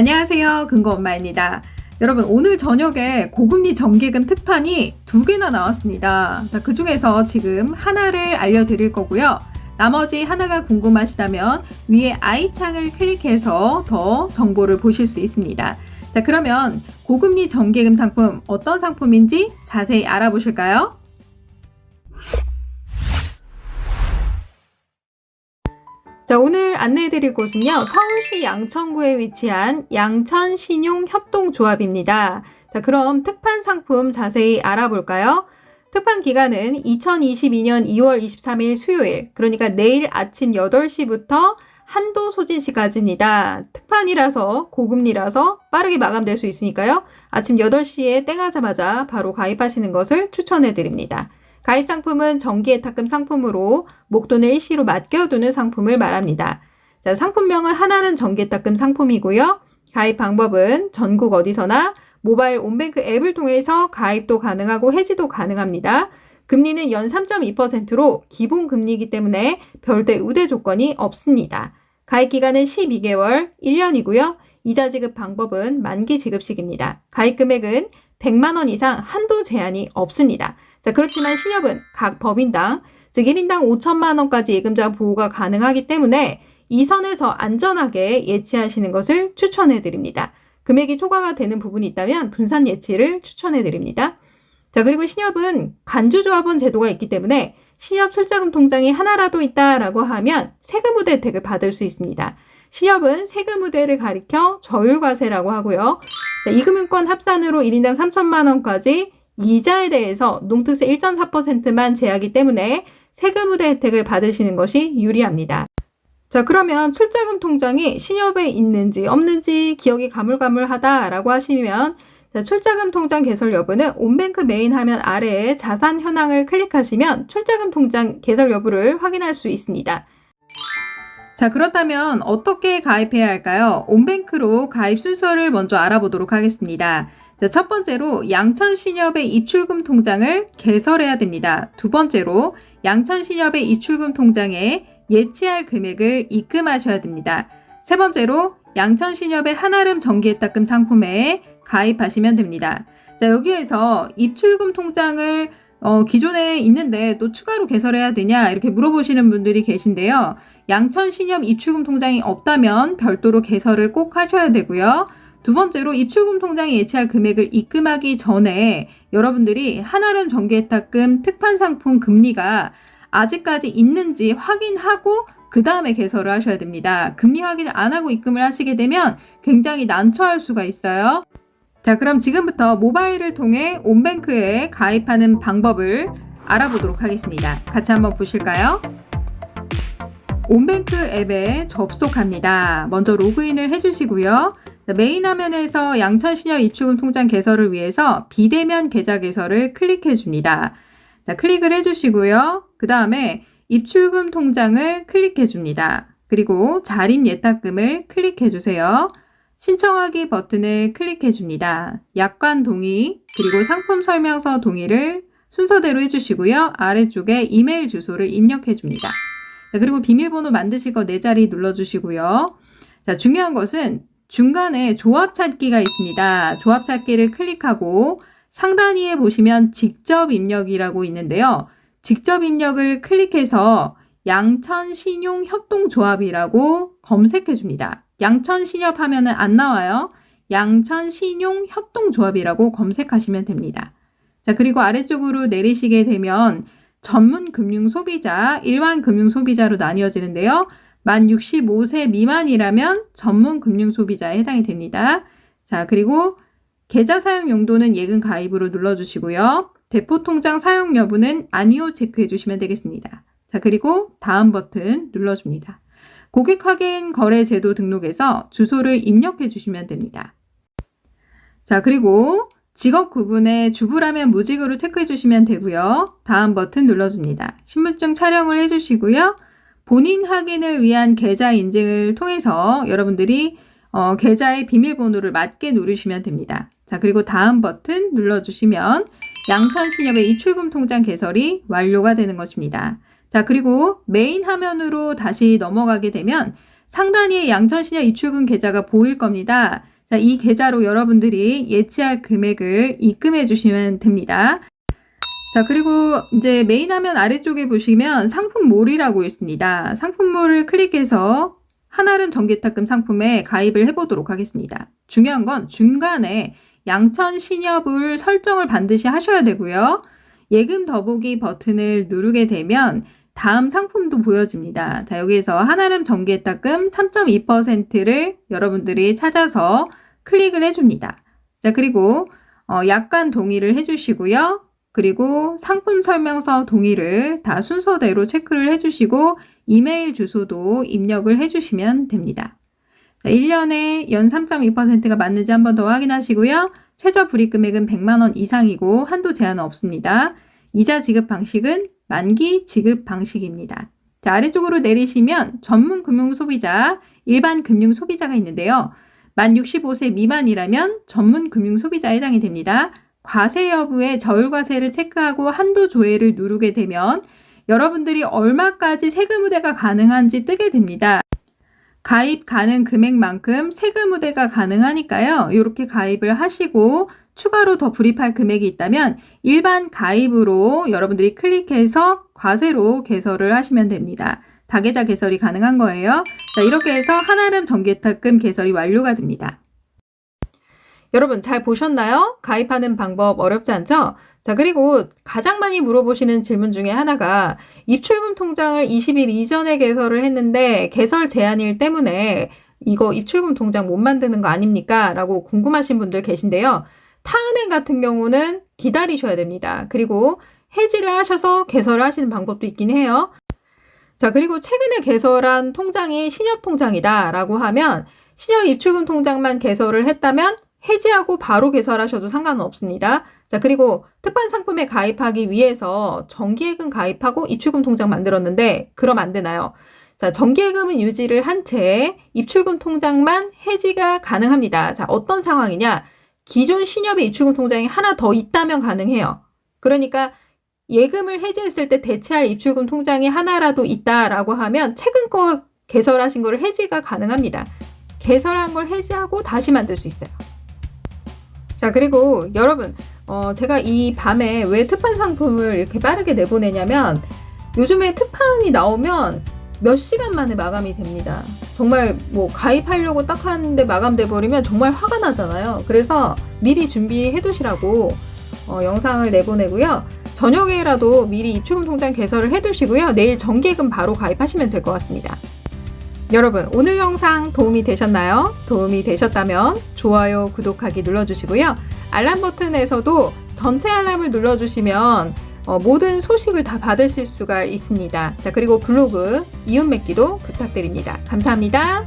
안녕하세요. 근거 엄마입니다. 여러분, 오늘 저녁에 고금리 정기금 특판이 두 개나 나왔습니다. 자, 그 중에서 지금 하나를 알려드릴 거고요. 나머지 하나가 궁금하시다면 위에 아이창을 클릭해서 더 정보를 보실 수 있습니다. 자, 그러면 고금리 정기금 상품 어떤 상품인지 자세히 알아보실까요? 자, 오늘 안내해드릴 곳은요, 서울시 양천구에 위치한 양천신용협동조합입니다. 자, 그럼 특판 상품 자세히 알아볼까요? 특판 기간은 2022년 2월 23일 수요일, 그러니까 내일 아침 8시부터 한도 소진 시까지입니다. 특판이라서 고금리라서 빠르게 마감될 수 있으니까요. 아침 8시에 땡하자마자 바로 가입하시는 것을 추천해 드립니다. 가입 상품은 정기예탁금 상품으로 목돈을 일시로 맡겨두는 상품을 말합니다. 자, 상품명은 하나는 정기예탁금 상품이고요. 가입 방법은 전국 어디서나 모바일 온뱅크 앱을 통해서 가입도 가능하고 해지도 가능합니다. 금리는 연 3.2%로 기본 금리이기 때문에 별도의 우대 조건이 없습니다. 가입 기간은 12개월, 1년이고요. 이자 지급 방법은 만기 지급식입니다. 가입 금액은 100만 원 이상 한도 제한이 없습니다. 자, 그렇지만 신협은 각 법인당, 즉 1인당 5천만 원까지 예금자 보호가 가능하기 때문에 이 선에서 안전하게 예치하시는 것을 추천해 드립니다. 금액이 초과가 되는 부분이 있다면 분산 예치를 추천해 드립니다. 자, 그리고 신협은 간주조합원 제도가 있기 때문에 신협 출자금 통장이 하나라도 있다라고 하면 세금 우대 혜택을 받을 수 있습니다. 신협은 세금 우대를 가리켜 저율과세라고 하고요. 자, 이금융권 합산으로 1인당 3천만 원까지 이자에 대해서 농특세 1.4%만 제하기 때문에 세금 우대 혜택을 받으시는 것이 유리합니다. 자, 그러면 출자금 통장이 신협에 있는지 없는지 기억이 가물가물하다라고 하시면 자, 출자금 통장 개설 여부는 온뱅크 메인 화면 아래에 자산 현황을 클릭하시면 출자금 통장 개설 여부를 확인할 수 있습니다. 자, 그렇다면 어떻게 가입해야 할까요? 온뱅크로 가입 순서를 먼저 알아보도록 하겠습니다. 자, 첫 번째로 양천신협의 입출금 통장을 개설해야 됩니다. 두 번째로 양천신협의 입출금 통장에 예치할 금액을 입금하셔야 됩니다. 세 번째로 양천신협의 한아름 정기예탁금 상품에 가입하시면 됩니다. 자, 여기에서 입출금 통장을 어, 기존에 있는데 또 추가로 개설해야 되냐 이렇게 물어보시는 분들이 계신데요. 양천신협 입출금 통장이 없다면 별도로 개설을 꼭 하셔야 되고요. 두 번째로 입출금 통장에 예치할 금액을 입금하기 전에 여러분들이 한아름 정기예탁금 특판 상품 금리가 아직까지 있는지 확인하고 그 다음에 개설을 하셔야 됩니다. 금리 확인을 안 하고 입금을 하시게 되면 굉장히 난처할 수가 있어요. 자, 그럼 지금부터 모바일을 통해 온뱅크에 가입하는 방법을 알아보도록 하겠습니다. 같이 한번 보실까요? 온뱅크 앱에 접속합니다. 먼저 로그인을 해주시고요. 메인 화면에서 양천신협 입출금 통장 개설을 위해서 비대면 계좌 개설을 클릭해 줍니다. 자, 클릭을 해 주시고요. 그 다음에 입출금 통장을 클릭해 줍니다. 그리고 자립 예탁금을 클릭해 주세요. 신청하기 버튼을 클릭해 줍니다. 약관 동의, 그리고 상품 설명서 동의를 순서대로 해주시고요. 아래쪽에 이메일 주소를 입력해 줍니다. 자, 그리고 비밀번호 만드실 거 네 자리 눌러주시고요. 자, 중요한 것은 중간에 조합 찾기가 있습니다. 조합 찾기를 클릭하고 상단위에 보시면 직접 입력이라고 있는데요. 직접 입력을 클릭해서 양천신용협동조합이라고 검색해 줍니다. 양천신협 하면은 안 나와요. 양천신용협동조합이라고 검색하시면 됩니다. 자, 그리고 아래쪽으로 내리시게 되면 전문 금융 소비자, 일반 금융 소비자로 나뉘어지는데요. 만 65세 미만이라면 전문 금융 소비자에 해당이 됩니다. 자, 그리고 계좌 사용 용도는 예금 가입으로 눌러주시고요. 대포 통장 사용 여부는 아니오 체크해 주시면 되겠습니다. 자, 그리고 다음 버튼 눌러줍니다. 고객 확인 거래 제도 등록에서 주소를 입력해 주시면 됩니다. 자, 그리고 직업 구분에 주부라면 무직으로 체크해 주시면 되고요. 다음 버튼 눌러줍니다. 신분증 촬영을 해 주시고요. 본인 확인을 위한 계좌 인증을 통해서 여러분들이 어, 계좌의 비밀번호를 맞게 누르시면 됩니다. 자, 그리고 다음 버튼 눌러주시면 양천신협의 입출금 통장 개설이 완료가 되는 것입니다. 자, 그리고 메인 화면으로 다시 넘어가게 되면 상단위에 양천시녀 입출금 계좌가 보일 겁니다. 자, 이 계좌로 여러분들이 예치할 금액을 입금해 주시면 됩니다. 자, 그리고 이제 메인 화면 아래쪽에 보시면 상품몰이라고 있습니다. 상품몰을 클릭해서 한아름 전기탁금 상품에 가입을 해보도록 하겠습니다. 중요한 건 중간에 양천 신협을 설정을 반드시 하셔야 되고요. 예금 더보기 버튼을 누르게 되면 다음 상품도 보여집니다. 자, 여기에서 한아름 전기탁금 3.2%를 여러분들이 찾아서 클릭을 해줍니다. 자, 그리고 어, 약관 동의를 해주시고요. 그리고 상품 설명서 동의를 다 순서대로 체크를 해주시고 이메일 주소도 입력을 해주시면 됩니다. 자, 1년에 연 3.2%가 맞는지 한 번 더 확인하시고요. 최저 불이익 금액은 100만 원 이상이고 한도 제한은 없습니다. 이자 지급 방식은 만기 지급 방식입니다. 자, 아래쪽으로 내리시면 전문 금융 소비자, 일반 금융 소비자가 있는데요. 만 65세 미만이라면 전문 금융 소비자에 해당이 됩니다. 과세 여부에 저율과세를 체크하고 한도 조회를 누르게 되면 여러분들이 얼마까지 세금 우대가 가능한지 뜨게 됩니다. 가입 가능 금액만큼 세금 우대가 가능하니까요. 이렇게 가입을 하시고 추가로 더 불입할 금액이 있다면 일반 가입으로 여러분들이 클릭해서 과세로 개설을 하시면 됩니다. 다계좌 개설이 가능한 거예요. 자, 이렇게 해서 한아름 전기탁금 개설이 완료가 됩니다. 여러분 잘 보셨나요? 가입하는 방법 어렵지 않죠? 자, 그리고 가장 많이 물어보시는 질문 중에 하나가 입출금 통장을 20일 이전에 개설을 했는데 개설 제한일 때문에 이거 입출금 통장 못 만드는 거 아닙니까? 라고 궁금하신 분들 계신데요. 타은행 같은 경우는 기다리셔야 됩니다. 그리고 해지를 하셔서 개설을 하시는 방법도 있긴 해요. 자, 그리고 최근에 개설한 통장이 신협 통장이다 라고 하면 신협 입출금 통장만 개설을 했다면 해지하고 바로 개설하셔도 상관은 없습니다. 자, 그리고 특판 상품에 가입하기 위해서 정기예금 가입하고 입출금 통장 만들었는데 그럼 안 되나요? 자, 정기예금은 유지를 한 채 입출금 통장만 해지가 가능합니다. 자, 어떤 상황이냐? 기존 신협의 입출금 통장이 하나 더 있다면 가능해요. 그러니까 예금을 해지했을 때 대체할 입출금 통장이 하나라도 있다라고 하면 최근 거 개설하신 거를 해지가 가능합니다. 개설한 걸 해지하고 다시 만들 수 있어요. 자, 그리고 여러분, 어, 제가 이 밤에 왜 특판 상품을 이렇게 빠르게 내보내냐면 요즘에 특판이 나오면 몇 시간 만에 마감이 됩니다. 정말 뭐 가입하려고 딱 하는데 마감돼 버리면 정말 화가 나잖아요. 그래서 미리 준비해 두시라고 어, 영상을 내보내고요. 저녁에라도 미리 입출금 통장 개설을 해 두시고요. 내일 정기예금 바로 가입하시면 될 것 같습니다. 여러분, 오늘 영상 도움이 되셨나요? 도움이 되셨다면 좋아요, 구독하기 눌러주시고요. 알람 버튼에서도 전체 알람을 눌러주시면 어, 모든 소식을 다 받으실 수가 있습니다. 자, 그리고 블로그 이웃 맺기도 부탁드립니다. 감사합니다.